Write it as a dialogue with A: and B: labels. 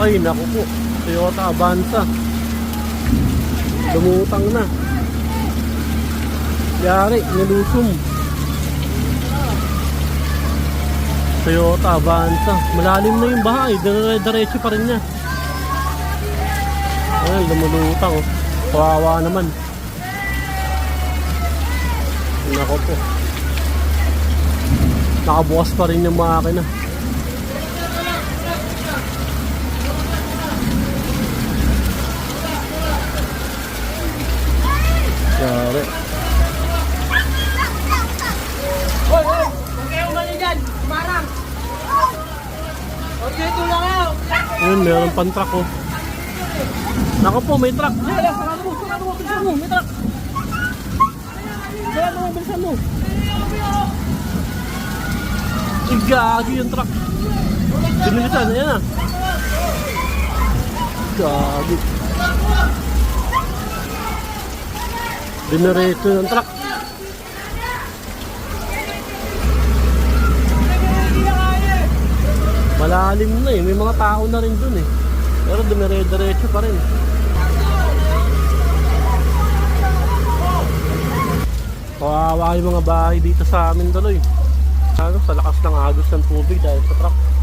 A: Ay, naku po. Toyota Avanza. Lumutang na. Yari, nilusong. Toyota Avanza. Malalim na yung bahay. Dire-diretso pa rin niya. Ayun, lumulutang. Oh. Kawawa naman. Nako po. Nakabukas pa rin yung makina. Yari.
B: Hoy, hoy! Huwag kayo umali dyan! Marang! Lang ako!
A: Ayun, meron pang truck oh. Nako po, may truck.
B: Hala, sarado mo! Sarado mo! Bilisan mo! May truck! Sarado mo! Bilisan mo!
A: Igagi yung truck. Binilisan, ayan na. Gagi. Diniretso ng truck. Malalim na eh. May mga tao na rin dun eh. Pero dumire-diretso pa rin. Kawawa yung mga bahay dito sa amin tuloy. Ano, sa lakas ng agos ng tubig dahil sa truck.